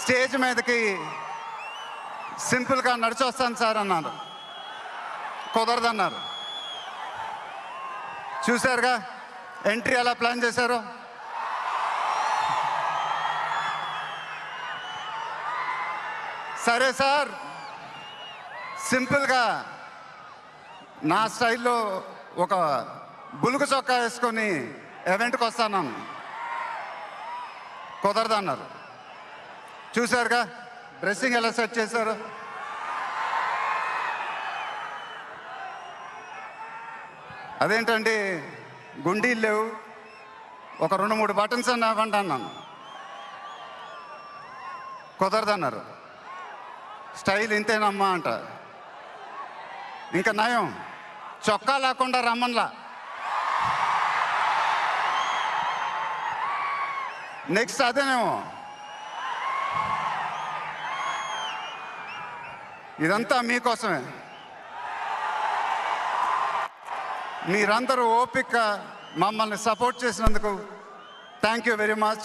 Stage మీదకి సింపుల్గా నడిచొస్తాను sir అన్నారు. కుదరదన్నారు. చూశారుగా? ఎంట్రీ ఎలా ప్లాన్ చేశారు? సరే సార్. సింపుల్గా నా స్టైల్లో ఒక బులుగు చొక్కా వేసుకొని ఎవెంట్కి వస్తాను కుదరదన్నారు. చూశారుగా? డ్రెస్సింగ్ ఎలా సెట్ చేశారు? అదేంటండి? గుండీలు లేవు. ఒక రెండు మూడు బటన్స్ అని అవ్వండి అన్నాను. కుదరదన్నారు. స్టైల్ ఇంతేనమ్మా అంట. ఇంకా నయం. చొక్కా లేకుండా రమ్మన్లా. నెక్స్ట్ అదేనేమో. ఇదంతా మీకోసమే. మీరందరూ ఓపిక మమ్మల్ని సపోర్ట్ చేసినందుకు థ్యాంక్ యూ వెరీ మచ్.